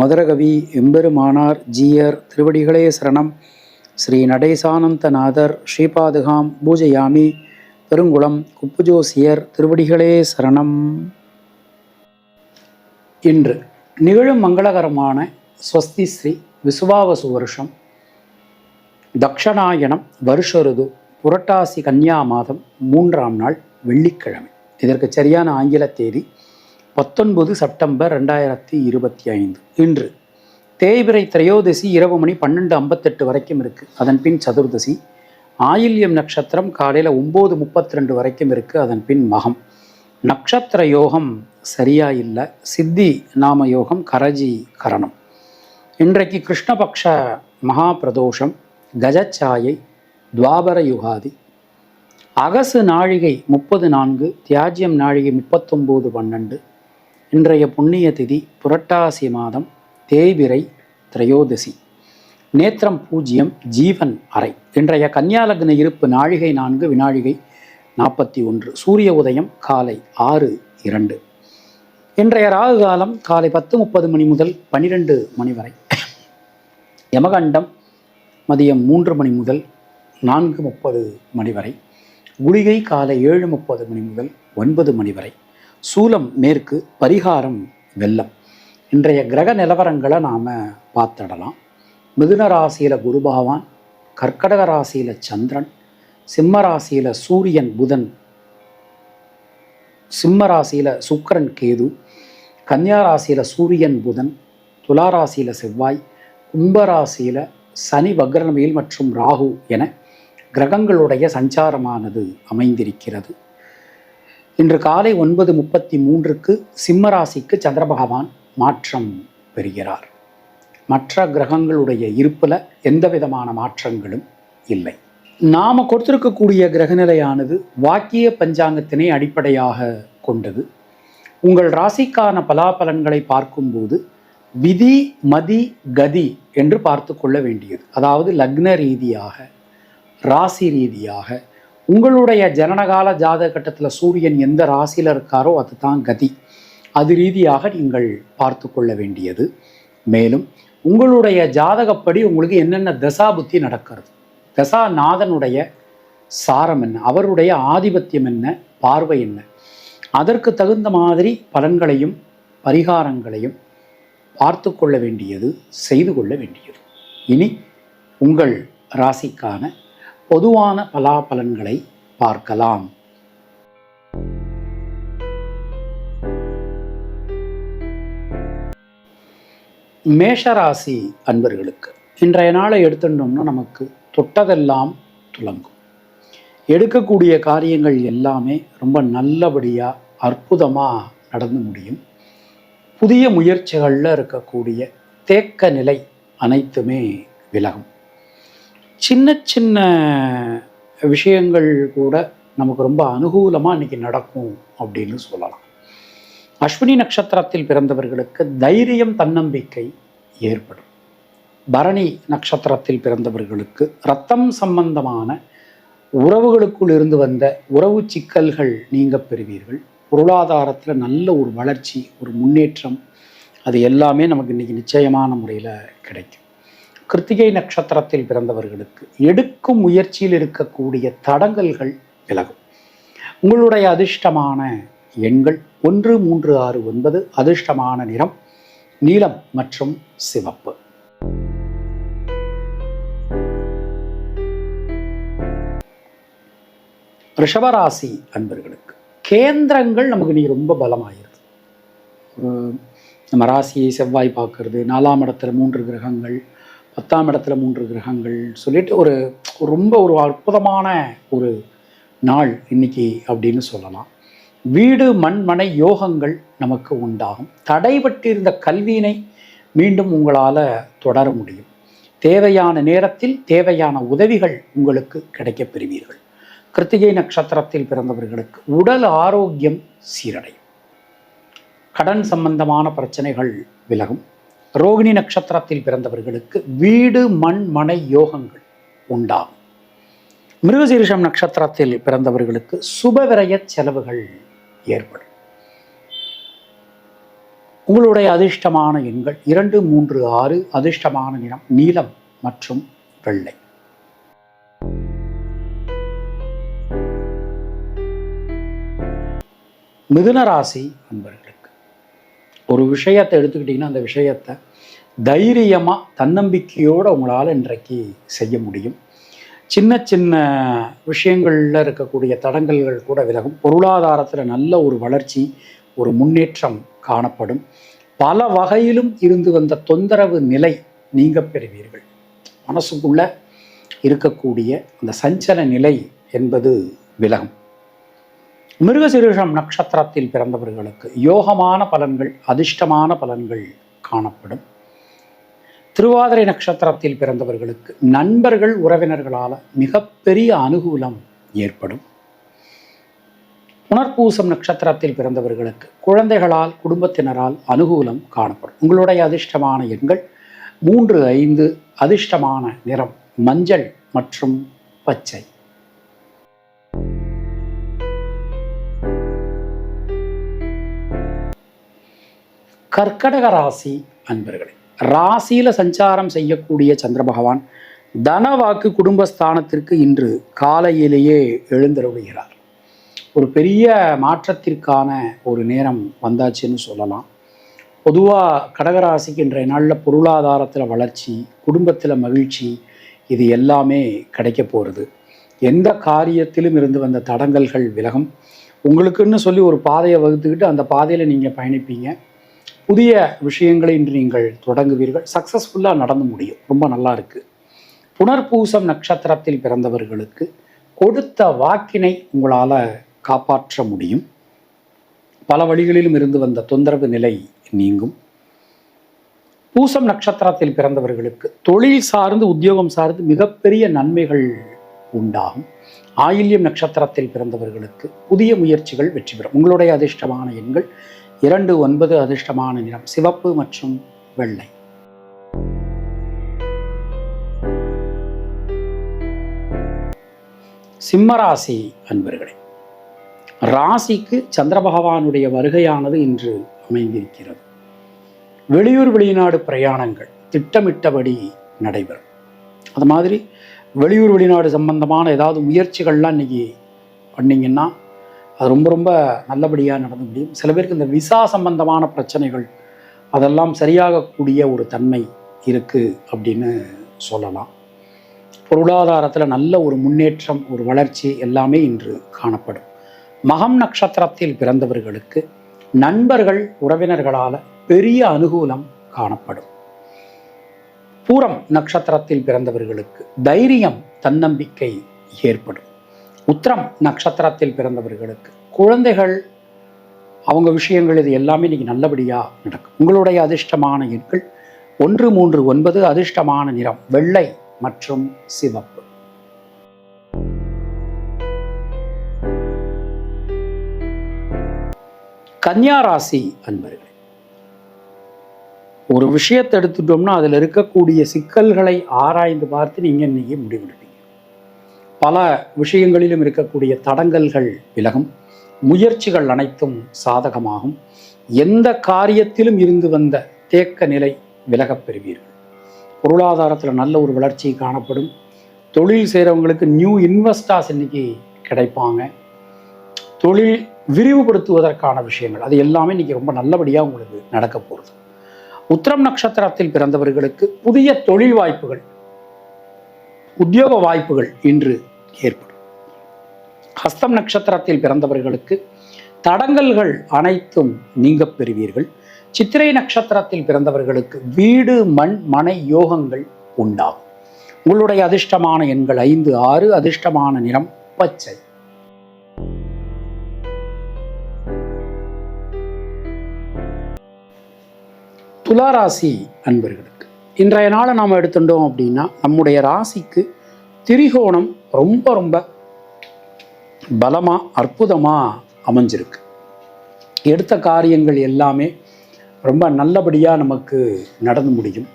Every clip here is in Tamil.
மதுரகவி எம்பெருமானார் ஜீயர் திருவடிகளே சரணம். ஸ்ரீ நடேசானந்தநாதர் ஸ்ரீபாதுகாம் பூஜையாமி பெருங்குளம் குப்புஜோசியர் திருவடிகளே சரணம். இன்று நிகழும் மங்களகரமான ஸ்வஸ்தி ஸ்ரீ விசுவாவசு வருஷம். தக்ஷணாயனம் வருஷருது புரட்டாசி கன்னியா மாதம் மூன்றாம் நாள் வெள்ளிக்கிழமை. இதற்கு சரியான ஆங்கில தேதி பத்தொன்பது செப்டம்பர் ரெண்டாயிரத்தி இருபத்தி ஐந்து. இன்று தேய்பிரை திரையோதசி இரவு மணி பன்னெண்டு ஐம்பத்தெட்டு வரைக்கும் இருக்குது அதன் பின் சதுர்தசி ஆயில்யம் நட்சத்திரம் காலையில் ஒம்பது முப்பத்தி ரெண்டு வரைக்கும் இருக்குது அதன் பின் மகம். நட்சத்திர யோகம் சரியாக இல்லை. சித்தி நாம யோகம் கரஜி கரணம். இன்றைக்கு கிருஷ்ணபக்ஷ மகா பிரதோஷம் கஜச்சாயை துவாபர யுகாதி அகசு நாழிகை முப்பது நான்கு தியாஜ்யம் நாழிகை முப்பத்தொம்போது பன்னெண்டு இன்றைய புண்ணிய திதி புரட்டாசி மாதம் தேய்பிரை திரையோதசி. நேத்திரம் பூஜ்யம் ஜீவன் அறை. இன்றைய கன்னியாலக்ன இருப்பு நாழிகை நான்கு வினாழிகை நாற்பத்தி ஒன்று. சூரிய உதயம் காலை ஆறு இரண்டு. இன்றைய ராகு காலம் காலை பத்து முப்பது மணி முதல் பனிரெண்டு மணி வரை. யமகண்டம் மதியம் மூன்று மணி முதல் நான்கு முப்பது மணி வரை. குளிகை காலை ஏழு முப்பது மணி முதல் ஒன்பது மணி வரை. சூலம் மேற்கு பரிகாரம் வெள்ளம். இன்றைய கிரக நிலவரங்களை நாம் பார்த்துடலாம். மிதுன ராசியில் குரு பகவான் கர்க்கடக ராசியில் சந்திரன் சிம்ம ராசியில் சூரியன் புதன் சிம்ம ராசியில் சுக்கிரன் கேது கன்னியா ராசியில் சூரியன் புதன் துலா ராசியில் செவ்வாய் கும்பராசியில் சனி வக்ரநமையில் மற்றும் ராகு என கிரகங்களுடைய சஞ்சாரமானது அமைந்திருக்கிறது. இன்று காலை ஒன்பது முப்பத்தி மூன்றுக்கு சிம்மராசிக்கு சந்திர பகவான் மாற்றம் பெறுகிறார். மற்ற கிரகங்களுடைய இருப்பில் எந்த விதமான மாற்றங்களும் இல்லை. நாம் கொடுத்திருக்கக்கூடிய கிரகநிலையானது வாக்கிய பஞ்சாங்கத்தினை அடிப்படையாக கொண்டது. உங்கள் ராசிக்கான பலாபலன்களை பார்க்கும்போது விதி மதி கதி என்று பார்த்து கொள்ள வேண்டியது. அதாவது லக்ன ரீதியாக ராசி ரீதியாக உங்களுடைய ஜனனகால ஜாதக கட்டத்தில் சூரியன் எந்த ராசியில் இருக்காரோ அதுதான் கதி. அது ரீதியாக நீங்கள் பார்த்து கொள்ள வேண்டியது. மேலும் உங்களுடைய ஜாதகப்படி உங்களுக்கு என்னென்ன தசா புத்தி நடக்கிறது? தசாநாதனுடைய சாரம் என்ன? அவருடைய ஆதிபத்தியம் என்ன? பார்வை என்ன? அதற்கு தகுந்த மாதிரி பலன்களையும் பரிகாரங்களையும் பார்த்து கொள்ள வேண்டியது செய்து கொள்ள வேண்டியது. இனி உங்கள் ராசிக்கான பொதுவான பலாபலன்களை பார்க்கலாம். மேஷராசி அன்பர்களுக்கு இன்றைய நாளை எடுத்துட்டோம்னா நமக்கு தொட்டதெல்லாம் துலங்கும் எடுக்கக்கூடிய காரியங்கள் எல்லாமே ரொம்ப நல்லபடியாக அற்புதமாக நடந்து முடியும். புதிய முயற்சிகளில் இருக்கக்கூடிய தேக்க நிலை அனைத்துமே விலகும். சின்ன சின்ன விஷயங்கள் கூட நமக்கு ரொம்ப அனுகூலமாக இன்றைக்கி நடக்கும் அப்படின்னு சொல்லலாம். அஸ்வினி நட்சத்திரத்தில் பிறந்தவர்களுக்கு தைரியம் தன்னம்பிக்கை ஏற்படும். பரணி நட்சத்திரத்தில் பிறந்தவர்களுக்கு ரத்தம் சம்பந்தமான உறவுகளுக்குள் இருந்து வந்த உறவு சிக்கல்கள் நீங்க பெறுவீர்கள். பொருளாதாரத்தில் நல்ல ஒரு வளர்ச்சி ஒரு முன்னேற்றம் அது எல்லாமே நமக்கு இன்றைக்கி நிச்சயமான முறையில் கிடைக்கும். கிருத்திகை நட்சத்திரத்தில் பிறந்தவர்களுக்கு எடுக்கும் முயற்சியில் இருக்கக்கூடிய தடங்கல்கள் விலகும். உங்களுடைய அதிர்ஷ்டமான எண்கள் ஒன்று மூன்று ஆறு ஒன்பது அதிர்ஷ்டமான நிறம் நீலம் மற்றும் சிவப்பு. ரிஷபராசி அன்பர்களுக்கு கேந்திரங்கள் நமக்கு நீ ரொம்ப பலமாயிருது. நம்ம ராசியை செவ்வாய் பார்க்கறது நாலாம் இடத்துல மூன்று கிரகங்கள் பத்தாம் இடத்துல மூன்று கிரகங்கள் சொல்லிட்டு ஒரு ரொம்ப ஒரு அற்புதமான ஒரு நாள் இன்னைக்கு அப்படின்னு சொல்லலாம். வீடு மண்மனை யோகங்கள் நமக்கு உண்டாகும். தடைபட்டிருந்த கல்வியினை மீண்டும் உங்களால் தொடர முடியும். தேவையான நேரத்தில் தேவையான உதவிகள் உங்களுக்கு கிடைக்கப் பெறுவீர்கள். கிருத்திகை நட்சத்திரத்தில் பிறந்தவர்களுக்கு உடல் ஆரோக்கியம் சீரடையும். கடன் சம்பந்தமான பிரச்சனைகள் விலகும். ரோகிணி நட்சத்திரத்தில் பிறந்தவர்களுக்கு வீடு மண் மனை யோகங்கள் உண்டாகும். மிருகசீரிஷம் நட்சத்திரத்தில் பிறந்தவர்களுக்கு சுபவிரய செலவுகள் ஏற்படும். உங்களுடைய அதிர்ஷ்டமான எண்கள் இரண்டு மூன்று ஆறு அதிர்ஷ்டமான நிறம் நீலம் மற்றும் வெள்ளை. மிதுன ராசி அன்பர்கள் ஒரு விஷயத்தை எடுத்துக்கிட்டிங்கன்னா அந்த விஷயத்தை தைரியமாக தன்னம்பிக்கையோடு உங்களால் இன்றைக்கு செய்ய முடியும். சின்ன சின்ன விஷயங்களில் இருக்கக்கூடிய தடங்கல்கள் கூட விலகும். பொருளாதாரத்தில் நல்ல ஒரு வளர்ச்சி ஒரு முன்னேற்றம் காணப்படும். பல வகையிலும் இருந்து வந்த தொந்தரவு நிலை நீங்க பெறுவீர்கள். மனசுக்குள்ள இருக்கக்கூடிய அந்த சஞ்சல நிலை என்பது விலகும். மிருகசிருஷம் நட்சத்திரத்தில் பிறந்தவர்களுக்கு யோகமான பலன்கள் அதிர்ஷ்டமான பலன்கள் காணப்படும். திருவாதிரை நட்சத்திரத்தில் பிறந்தவர்களுக்கு நண்பர்கள் உறவினர்களால் மிகப்பெரிய அனுகூலம் ஏற்படும். புனர்பூசம் நட்சத்திரத்தில் பிறந்தவர்களுக்கு குழந்தைகளால் குடும்பத்தினரால் அனுகூலம் காணப்படும். உங்களுடைய அதிர்ஷ்டமான எண்கள் மூன்று ஐந்து அதிர்ஷ்டமான நிறம் மஞ்சள் மற்றும் பச்சை. கர்க்கடக ராசி அன்பர்களே ராசியில சஞ்சாரம் செய்யக்கூடிய சந்திர பகவான் தனவாக்கு குடும்பஸ்தானத்திற்கு இன்று காலையிலேயே எழுந்தருளுகிறார். ஒரு பெரிய மாற்றத்திற்கான ஒரு நேரம் வந்தாச்சுன்னு சொல்லலாம். பொதுவாக கடகராசிக்கு இன்றைய நாளில் பொருளாதாரத்தில் வளர்ச்சி குடும்பத்தில் மகிழ்ச்சி இது எல்லாமே கிடைக்க போகிறது எந்த காரியத்திலும் இருந்து வந்த தடங்கல்கள் விலகும். உங்களுக்குன்னு சொல்லி ஒரு பாதையை வகுத்துக்கிட்டு அந்த பாதையில் நீங்கள் பயணிப்பீங்க. புதிய விஷயங்களை இன்று நீங்கள் தொடங்குவீர்கள். சக்ஸஸ்ஃபுல்லாக நடந்து முடியும். ரொம்ப நல்லா இருக்குது புனர்பூசம் நட்சத்திரத்தில் பிறந்தவர்களுக்கு கொடுத்த வாக்கினை உங்களால் காப்பாற்ற முடியும். பல வழிகளிலும் இருந்து வந்த தொந்தரவு நிலை நீங்கும். பூசம் நட்சத்திரத்தில் பிறந்தவர்களுக்கு தொழில் சார்ந்து உத்தியோகம் சார்ந்து மிகப்பெரிய நன்மைகள் உண்டாகும். ஆயில்யம் நட்சத்திரத்தில் பிறந்தவர்களுக்கு புதிய முயற்சிகள் வெற்றி பெறும். உங்களுடைய அதிர்ஷ்டமான எண்கள் இரண்டு ஒன்பது அதிர்ஷ்டமான நிறம் சிவப்பு மற்றும் வெள்ளை. சிம்மராசி அன்பர்களே ராசிக்கு சந்திர பகவானுடைய வருகையானது இன்று அமைந்திருக்கிறது. வெளியூர் வெளிநாடு பிரயாணங்கள் திட்டமிட்டபடி நடைபெறும். அது மாதிரி வெளியூர் வெளிநாடு சம்பந்தமான ஏதாவது முயற்சிகள்லாம் இன்னைக்கு பண்ணிங்கன்னா அது ரொம்ப ரொம்ப நல்லபடியாக நடந்து முடியும். சில பேருக்கு இந்த விசா சம்பந்தமான பிரச்சனைகள் அதெல்லாம் சரியாகக்கூடிய ஒரு தன்மை இருக்குது அப்படின்னு சொல்லலாம். பொருளாதாரத்தில் நல்ல ஒரு முன்னேற்றம் ஒரு வளர்ச்சி எல்லாமே இன்று காணப்படும். மகம் நட்சத்திரத்தில் பிறந்தவர்களுக்கு நண்பர்கள் உறவினர்களால் பெரிய அனுகூலம் காணப்படும். பூரம் நட்சத்திரத்தில் பிறந்தவர்களுக்கு தைரியம் தன்னம்பிக்கை ஏற்படும். உத்திரம் நட்சத்திரத்தில் பிறந்தவர்களுக்கு. குழந்தைகள் அவங்க விஷயங்கள் இது எல்லாமே இன்னைக்கு நல்லபடியாக நடக்கும் உங்களுடைய அதிர்ஷ்டமான எண்கள் ஒன்று மூன்று ஒன்பது அதிர்ஷ்டமான நிறம் வெள்ளை மற்றும் சிவப்பு. கன்னியா ராசி அன்பர்களே ஒரு விஷயத்தை எடுத்துட்டோம்னா அதில் இருக்கக்கூடிய சிக்கல்களை ஆராய்ந்து பார்த்து நீங்கள் இன்னைக்கு முடிவெடுக்கணும் பல விஷயங்களிலும் இருக்கக்கூடிய தடங்கல்கள் விலகும். முயற்சிகள் அனைத்தும் சாதகமாகும். எந்த காரியத்திலும் இருந்து வந்த தேக்க நிலை விலகப் பெறுவீர்கள். பொருளாதாரத்தில் நல்ல ஒரு வளர்ச்சி காணப்படும். தொழில் செய்கிறவங்களுக்கு நியூ இன்வெஸ்டார்ஸ் இன்னைக்கு கிடைப்பாங்க. தொழில் விரிவுபடுத்துவதற்கான விஷயங்கள் அது எல்லாமே இன்னைக்கு ரொம்ப நல்லபடியாக உங்களுக்கு நடக்க போகிறது உத்திரம் நட்சத்திரத்தில் பிறந்தவர்களுக்கு புதிய தொழில் வாய்ப்புகள் உத்தியோக வாய்ப்புகள் இன்று ஏற்படும். ஹஸ்தம் நட்சத்திரத்தில் பிறந்தவர்களுக்கு தடங்கல்கள் அனைத்தும் நீங்க பெறுவீர்கள். சித்திரை நட்சத்திரத்தில் பிறந்தவர்களுக்கு வீடு மண் மனை யோகங்கள் உண்டாகும். உங்களுடைய அதிர்ஷ்டமான எண்கள் ஐந்து ஆறு அதிர்ஷ்டமான நிறம் பச்சை. துளாராசி அன்பர்களுக்கு இன்றைய நாளை நாம் எடுத்துட்டோம் அப்படின்னா நம்முடைய ராசிக்கு திரிகோணம் ரொம்ப ரொம்ப பலமாக அற்புதமாக அமைஞ்சிருக்கு. எடுத்த காரியங்கள் எல்லாமே ரொம்ப நல்லபடியாக நமக்கு நடந்து முடியும்.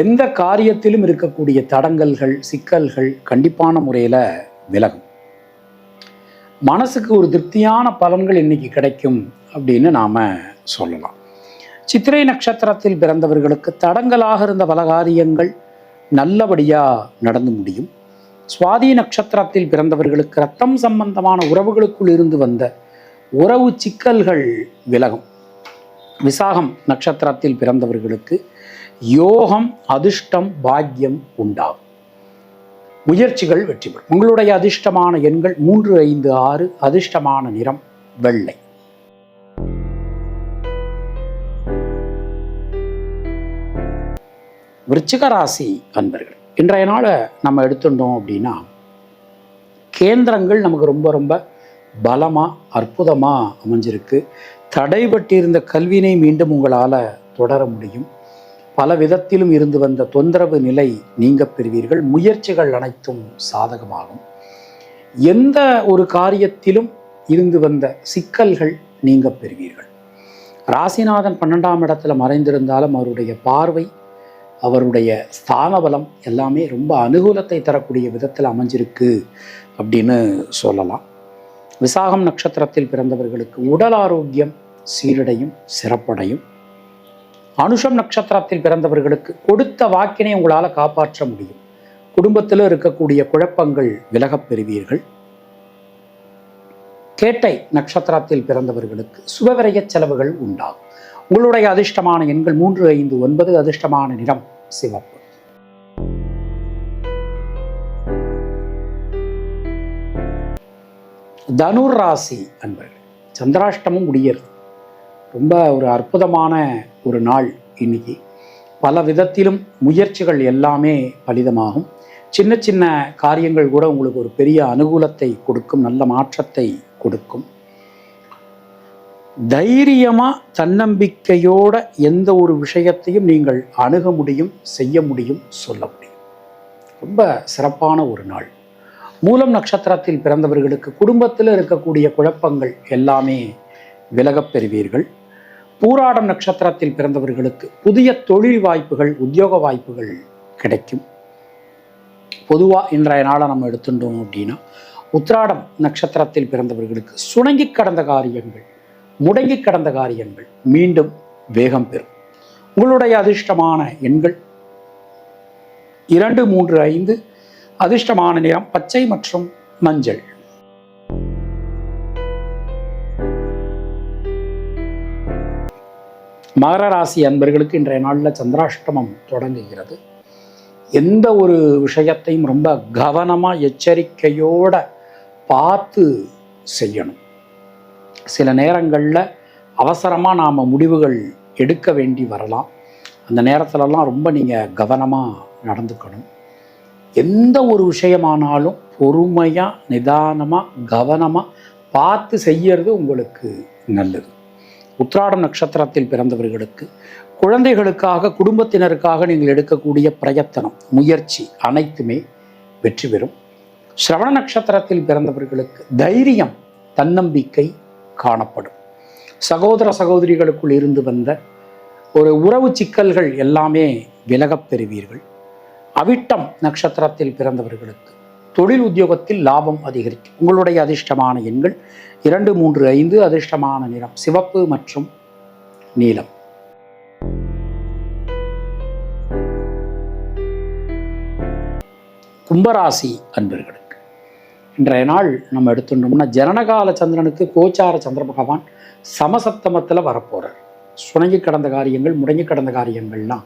எந்த காரியத்திலும் இருக்கக்கூடிய தடங்கல்கள் சிக்கல்கள் கண்டிப்பான முறையில் விலகும். மனசுக்கு ஒரு திருப்தியான பலன்கள் இன்னைக்கு கிடைக்கும் அப்படின்னு நாம் சொல்லலாம். சித்திரை நட்சத்திரத்தில் பிறந்தவர்களுக்கு தடங்கலாக இருந்த பல காரியங்கள் நல்லபடியாக நடந்து முடியும். சுவாதி நட்சத்திரத்தில் பிறந்தவர்களுக்கு ரத்தம் சம்பந்தமான உறவுகளுக்குள் இருந்து வந்த உறவு சிக்கல்கள் விலகும். விசாகம் நட்சத்திரத்தில் பிறந்தவர்களுக்கு யோகம் அதிர்ஷ்டம் பாக்கியம் உண்டாகும். முயற்சிகள் வெற்றி பெறும். உங்களுடைய அதிர்ஷ்டமான எண்கள் மூன்று ஐந்து ஆறு அதிர்ஷ்டமான நிறம் வெள்ளை. விருச்சிக ராசி அன்பர்கள் இன்றைய நாளை நம்ம எடுத்துட்டோம் அப்படின்னா கேந்திரங்கள் நமக்கு ரொம்ப ரொம்ப பலமாக அற்புதமாக அமைஞ்சிருக்கு. தடைபட்டிருந்த கல்வினை மீண்டும் உங்களால் தொடர முடியும். பல விதத்திலும் இருந்து வந்த தொந்தரவு நிலை நீங்க பெறுவீர்கள். முயற்சிகள் அனைத்தும் சாதகமாகும். எந்த ஒரு காரியத்திலும் இருந்து வந்த சிக்கல்கள் நீங்க பெறுவீர்கள். ராசிநாதன் பன்னெண்டாம் இடத்துல மறைந்திருந்தாலும் அவருடைய பார்வை அவருடைய ஸ்தான பலம் எல்லாமே ரொம்ப அனுகூலத்தை தரக்கூடிய விதத்தில் அமைஞ்சிருக்கு அப்படின்னு சொல்லலாம். விசாகம் நட்சத்திரத்தில் பிறந்தவர்களுக்கு உடல் ஆரோக்கியம் சீரடையும் சிறப்படையும். அனுஷம் நட்சத்திரத்தில் பிறந்தவர்களுக்கு கொடுத்த வாக்கினை உங்களால் காப்பாற்ற முடியும். குடும்பத்தில் இருக்கக்கூடிய குழப்பங்கள் விலகப் பெறுவீர்கள். கேட்டை நட்சத்திரத்தில் பிறந்தவர்களுக்கு சுபவிரய செலவுகள் உண்டாகும். உங்களுடைய அதிர்ஷ்டமான எண்கள் மூன்று ஐந்து ஒன்பது அதிர்ஷ்டமான நிறம் சிவப்பு. தனுர் ராசி அன்பர்கள் சந்திராஷ்டமும் முடியறது ரொம்ப ஒரு அற்புதமான ஒரு நாள் இன்னைக்கு. பல விதத்திலும் முயற்சிகள் எல்லாமே பலிதமாகும். சின்ன சின்ன காரியங்கள் கூட உங்களுக்கு ஒரு பெரிய அனுகூலத்தை கொடுக்கும் நல்ல மாற்றத்தை கொடுக்கும். தைரியமாக தன்னம்பிக்கையோட எந்த ஒரு விஷயத்தையும் நீங்கள் அணுக முடியும் செய்ய முடியும் சொல்ல முடியும். ரொம்ப சிறப்பான ஒரு நாள். மூலம் நட்சத்திரத்தில் பிறந்தவர்களுக்கு குடும்பத்தில் இருக்கக்கூடிய குழப்பங்கள் எல்லாமே விலகப் பெறுவீர்கள். பூராடம் நட்சத்திரத்தில் பிறந்தவர்களுக்கு புதிய தொழில் வாய்ப்புகள் உத்தியோக வாய்ப்புகள் கிடைக்கும். பொதுவாக இன்றைய நாளை நம்ம எடுத்துட்டோம் அப்படின்னா உத்ராடம் நட்சத்திரத்தில் பிறந்தவர்களுக்கு சுணங்கி கடந்த காரியங்கள் முடங்கி கடந்த காரியங்கள் மீண்டும் வேகம் பெறும். உங்களுடைய அதிர்ஷ்டமான எண்கள் இரண்டு மூன்று ஐந்து அதிர்ஷ்டமான நிறம் பச்சை மற்றும் மஞ்சள். மகர ராசி அன்பர்களுக்கு இன்றைய நாளில் சந்திராஷ்டமம் தொடங்குகிறது. எந்த ஒரு விஷயத்தையும் ரொம்ப கவனமாக எச்சரிக்கையோட பார்த்து செய்யணும். சில நேரங்களில் அவசரமாக நாம் முடிவுகள் எடுக்க வேண்டி வரலாம். அந்த நேரத்திலலாம் ரொம்ப நீங்கள் கவனமாக நடந்துக்கணும். எந்த ஒரு விஷயமானாலும் பொறுமையாக நிதானமாக கவனமாக பார்த்து செய்யறது உங்களுக்கு நல்லது. உத்ராடம் நட்சத்திரத்தில் பிறந்தவர்களுக்கு குழந்தைகளுக்காக குடும்பத்தினருக்காக நீங்கள் எடுக்கக்கூடிய பிரயத்தனம் முயற்சி அனைத்துமே வெற்றி பெறும். சிரவண நட்சத்திரத்தில் பிறந்தவர்களுக்கு தைரியம் தன்னம்பிக்கை காணப்படும். சகோதர சகோதரிகளுக்குள் இருந்து வந்த ஒரு உறவு சிக்கல்கள் எல்லாமே விலகப் பெறுவீர்கள். அவிட்டம் நட்சத்திரத்தில் பிறந்தவர்களுக்கு தொழில் உத்தியோகத்தில் லாபம் அதிகரிக்கும். உங்களுடைய அதிர்ஷ்டமான எண்கள் இரண்டு மூன்று ஐந்து அதிர்ஷ்டமான நிறம் சிவப்பு மற்றும் நீலம். கும்பராசி அன்பர்கள் இன்றைய நாள் நம்ம எடுத்துட்டோம்னா ஜனனகால சந்திரனுக்கு கோச்சார சந்திர பகவான் சமசப்தமத்தில் வரப்போகிறார் சுணங்கி கடந்த காரியங்கள் முடங்கி கடந்த காரியங்கள்லாம்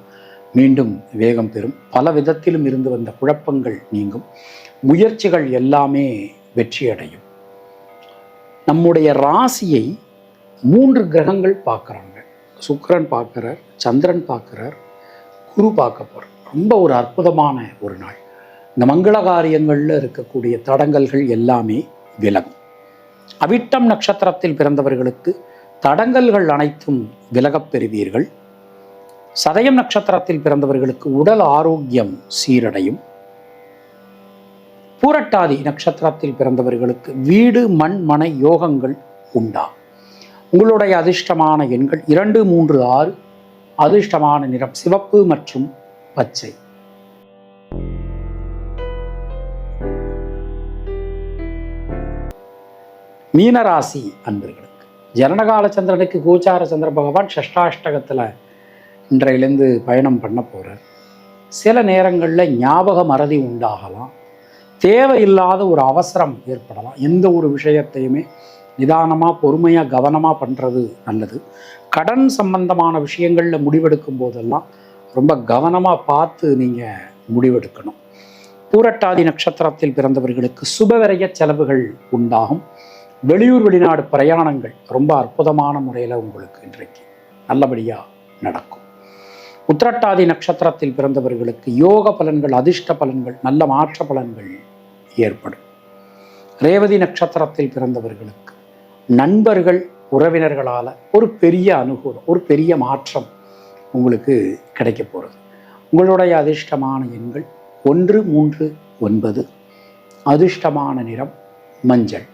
மீண்டும் வேகம் பெறும். பல விதத்திலும் இருந்து வந்த குழப்பங்கள் நீங்கும். முயற்சிகள் எல்லாமே வெற்றியடையும். நம்முடைய ராசியை மூன்று கிரகங்கள் பார்க்குறாங்க. சுக்கரன் பார்க்குறார் சந்திரன் பார்க்குறார் குரு பார்க்க போகிறார் ரொம்ப ஒரு அற்புதமான ஒரு நாள். இந்த மங்கள காரியங்களில் இருக்கக்கூடிய தடங்கல்கள் எல்லாமே விலகும். அவிட்டம் நட்சத்திரத்தில் பிறந்தவர்களுக்கு தடங்கல்கள் அனைத்தும் விலகப் பெறுவீர்கள். சதயம் நட்சத்திரத்தில் பிறந்தவர்களுக்கு உடல் ஆரோக்கியம் சீரடையும். பூரட்டாதி நட்சத்திரத்தில் பிறந்தவர்களுக்கு வீடு மண் மனை யோகங்கள் உண்டா? உங்களுடைய அதிர்ஷ்டமான எண்கள் இரண்டு மூன்று ஆறு. அதிர்ஷ்டமான நிறம் சிவப்பு மற்றும் பச்சை. மீனராசி அன்பர்களுக்கு. ஜனனகால சந்திரனுக்கு கோச்சார சந்திர பகவான் ஷஷ்டாஷ்டகத்தில் இன்றையிலேருந்து பயணம் பண்ண போகிறார் சில நேரங்களில் ஞாபக மறதி உண்டாகலாம். தேவையில்லாத ஒரு அவசரம் ஏற்படலாம். எந்த ஒரு விஷயத்தையுமே நிதானமாக பொறுமையாக கவனமாக பண்ணுறது நல்லது. கடன் சம்பந்தமான விஷயங்களில் முடிவெடுக்கும் போதெல்லாம் ரொம்ப கவனமாக பார்த்து நீங்கள் முடிவெடுக்கணும். பூரட்டாதி நட்சத்திரத்தில் பிறந்தவர்களுக்கு சுபவரைய செலவுகள் உண்டாகும். வெளியூர் வெளிநாடு பிரயாணங்கள் ரொம்ப அற்புதமான முறையில் உங்களுக்கு இன்றைக்கு நல்லபடியாக நடக்கும். உத்திரட்டாதி நட்சத்திரத்தில் பிறந்தவர்களுக்கு யோக பலன்கள் அதிர்ஷ்ட பலன்கள் நல்ல மாற்ற பலன்கள் ஏற்படும். ரேவதி நட்சத்திரத்தில் பிறந்தவர்களுக்கு நண்பர்கள் உறவினர்களால் ஒரு பெரிய அனுகூலம் ஒரு பெரிய மாற்றம் உங்களுக்கு கிடைக்க போகிறது உங்களுடைய அதிர்ஷ்டமான எண்கள் ஒன்று மூன்று ஒன்பது. அதிர்ஷ்டமான நிறம் மஞ்சள்.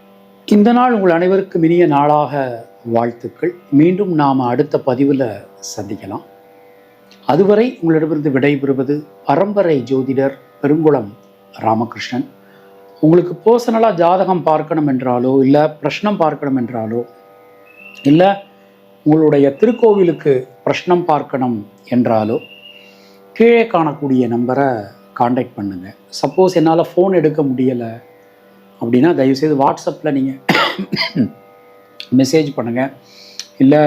இந்த நாள் உங்கள் அனைவருக்கும் இனிய நாளாக வாழ்த்துக்கள். மீண்டும் நாம் அடுத்த பதிவில் சந்திக்கலாம். அதுவரை உங்களிடமிருந்து விடைபெறுவது பரம்பரை ஜோதிடர் பெருங்குளம் ராமகிருஷ்ணன். உங்களுக்கு பர்சனலாக ஜாதகம் பார்க்கணும் என்றாலோ இல்லை பிரஷ்னம் பார்க்கணும் என்றாலோ இல்லை உங்களுடைய திருக்கோவிலுக்கு பிரஷ்னம் பார்க்கணும் என்றாலோ கீழே காணக்கூடிய நம்பரை காண்டாக்ட் பண்ணுங்கள் சப்போஸ் என்னால் ஃபோன் எடுக்க முடியலை அப்படின்னா தயவுசெய்து வாட்ஸ்அப்பில் நீங்கள் மெசேஜ் பண்ணுங்கள் இல்லை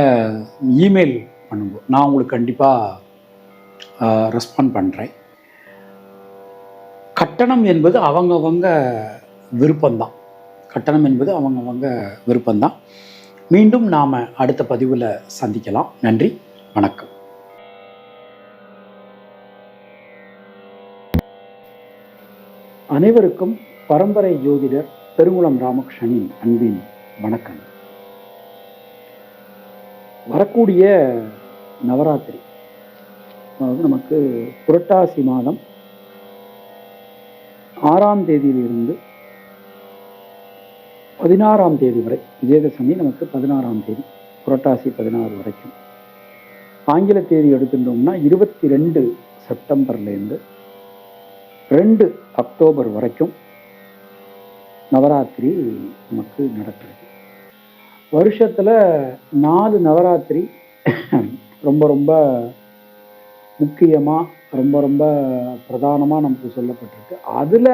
இமெயில் பண்ணுங்க. நான் உங்களுக்கு கண்டிப்பாக ரெஸ்பாண்ட் பண்ணுறேன் கட்டணம் என்பது அவங்கவங்க விருப்பம்தான். கட்டணம் என்பது அவங்கவங்க விருப்பம்தான். மீண்டும் நாம் அடுத்த பதிவில் சந்திக்கலாம். நன்றி வணக்கம். அனைவருக்கும் பரம்பரை ஜோதிடர் பெருங்குளம் ராமகிருஷ்ணனின் அன்பின் வணக்கம். வரக்கூடிய நவராத்திரி அதாவது நமக்கு புரட்டாசி மாதம் ஆறாம் தேதியிலிருந்து பதினாறாம் தேதி வரை விஜயதசமி நமக்கு பதினாறாம் தேதி புரட்டாசி பதினாறு வரைக்கும். ஆங்கில தேதி எடுத்துட்டோம்னா இருபத்தி ரெண்டு செப்டம்பர்லேருந்து ரெண்டு அக்டோபர் வரைக்கும் நவராத்திரி நமக்கு நடக்கிறது. வருஷத்தில் நாலு நவராத்திரி ரொம்ப ரொம்ப முக்கியமாக ரொம்ப ரொம்ப பிரதானமாக நமக்கு சொல்லப்பட்டிருக்கு. அதில்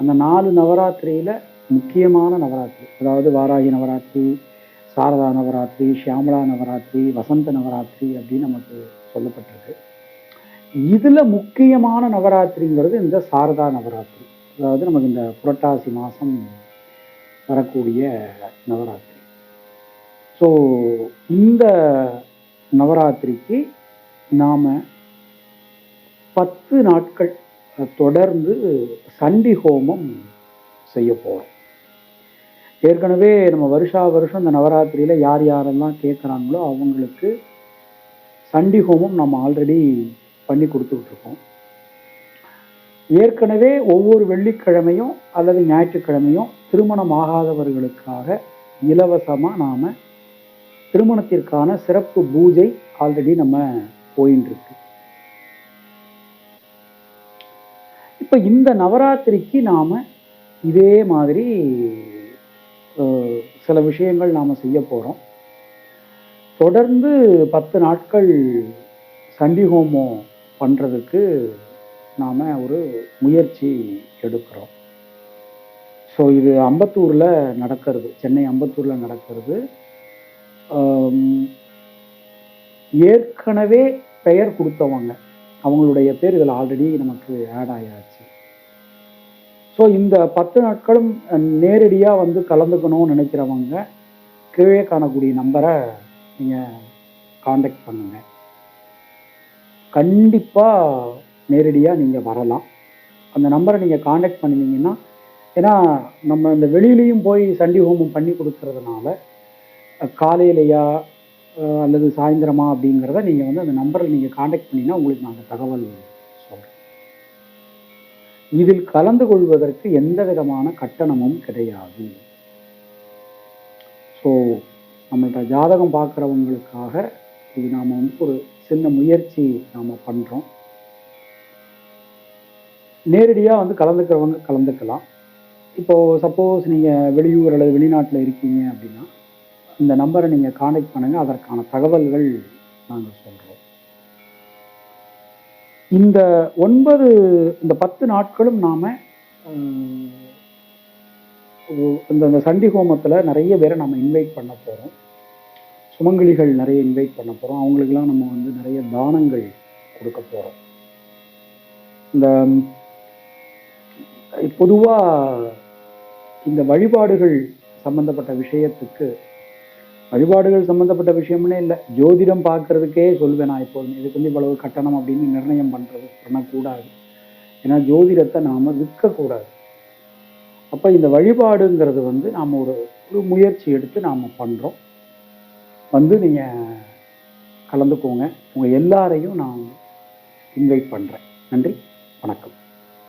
அந்த நாலு நவராத்திரியில் முக்கியமான நவராத்திரி அதாவது வாராகி நவராத்திரி சாரதா நவராத்திரி ஷியாமலா நவராத்திரி வசந்த நவராத்திரி அப்படின்னு நமக்கு சொல்லப்பட்டிருக்கு. இதில் முக்கியமான நவராத்திரிங்கிறது இந்த சாரதா நவராத்திரி. அதாவது நமக்கு இந்த புரட்டாசி மாதம் வரக்கூடிய நவராத்திரி. ஸோ இந்த நவராத்திரிக்கு நாம் பத்து நாட்கள் தொடர்ந்து சண்டி ஹோமம் செய்ய போகிறோம் ஏற்கனவே நம்ம வருஷா வருஷம் இந்த நவராத்திரியில் யார் யாரெல்லாம் கேட்குறாங்களோ அவங்களுக்கு சண்டி ஹோமம் நம்ம ஆல்ரெடி பண்ணி கொடுத்துக்கிட்டு இருக்கோம். ஏற்கனவே ஒவ்வொரு வெள்ளிக்கிழமையும் அல்லது ஞாயிற்றுக்கிழமையும் திருமணம் ஆகாதவர்களுக்காக இலவசமாக நாம் திருமணத்திற்கான சிறப்பு பூஜை ஆல்ரெடி நம்ம போயின்னு இப்போ இந்த நவராத்திரிக்கு நாம் இதே மாதிரி சில விஷயங்கள் நாம் செய்ய போகிறோம் தொடர்ந்து பத்து நாட்கள் சண்டி ஹோமம் பண்ணுறதுக்கு நாம் ஒரு முயற்சி எடுக்கிறோம். ஸோ இது அம்பத்தூரில் நடக்கிறது. சென்னை அம்பத்தூரில் நடக்கிறது. ஏற்கனவே பெயர் கொடுத்தவங்க அவங்களுடைய பேர் இதில் ஆல்ரெடி நமக்கு ஆட் ஆயாச்சு. ஸோ இந்த பத்து நாட்களும் நேரடியாக வந்து கலந்துக்கணும்னு நினைக்கிறவங்க கீழே காணக்கூடிய நம்பரை நீங்கள் காண்டாக்ட் பண்ணுங்கள் கண்டிப்பாக நேரடியாக நீங்கள் வரலாம். அந்த நம்பரை நீங்கள் காண்டாக்ட் பண்ணினீங்கன்னா ஏன்னா நம்ம இந்த வெளியிலையும் போய் சண்டி ஹோமம் பண்ணி கொடுக்கறதுனால காலையிலையா அல்லது சாயந்தரமா அப்படிங்கிறத நீங்கள் வந்து அந்த நம்பரில் நீங்கள் காண்டாக்ட் பண்ணிங்கன்னா உங்களுக்கு நாங்கள் தகவல் சொல்கிறேன் இதில் கலந்து கொள்வதற்கு எந்த விதமான கட்டணமும் கிடையாது. ஸோ நம்மள்கிட்ட ஜாதகம் பார்க்குறவங்களுக்காக இது நாம் வந்து ஒரு சின்ன முயற்சி நாம் பண்ணுறோம் நேரடியாக வந்து கலந்துக்கிறவங்க கலந்துக்கலாம். இப்போது சப்போஸ் நீங்கள் வெளியூர் அல்லது வெளிநாட்டில் இருக்கீங்க அப்படின்னா இந்த நம்பரை நீங்கள் காண்டாக்ட் பண்ணுங்கள் அதற்கான தகவல்கள் நாங்கள் சொல்கிறோம் இந்த ஒன்பது இந்த பத்து நாட்களும் நாம் இந்த இந்த சண்டி ஹோமத்தில் நிறைய பேரை நம்ம இன்வைட் பண்ண போகிறோம் சுமங்கலிகள் நிறைய இன்வைட் பண்ண போகிறோம் அவங்களுக்கெல்லாம் நம்ம வந்து நிறைய தானங்கள் கொடுக்க போகிறோம் இந்த பொதுவாக இந்த வழிபாடுகள் சம்பந்தப்பட்ட விஷயத்துக்கு வழிபாடுகள் சம்பந்தப்பட்ட விஷயம்னே இல்லை. ஜோதிடம் பார்க்கறதுக்கே சொல்வேன் நான் எப்போதுமே. இதுக்கு வந்து இவ்வளவு கட்டணம் அப்படின்னு நிர்ணயம் பண்ணுறது பண்ணக்கூடாது. ஏன்னா ஜோதிடத்தை நாம் விற்கக்கூடாது. அப்போ இந்த வழிபாடுங்கிறது வந்து நாம் ஒரு ஒரு முயற்சி எடுத்து நாம் பண்ணுறோம் வந்து நீங்கள் கலந்துக்கோங்க. உங்கள் எல்லாரையும் நான் இன்வைட் பண்ணுறேன் நன்றி. வணக்கம்.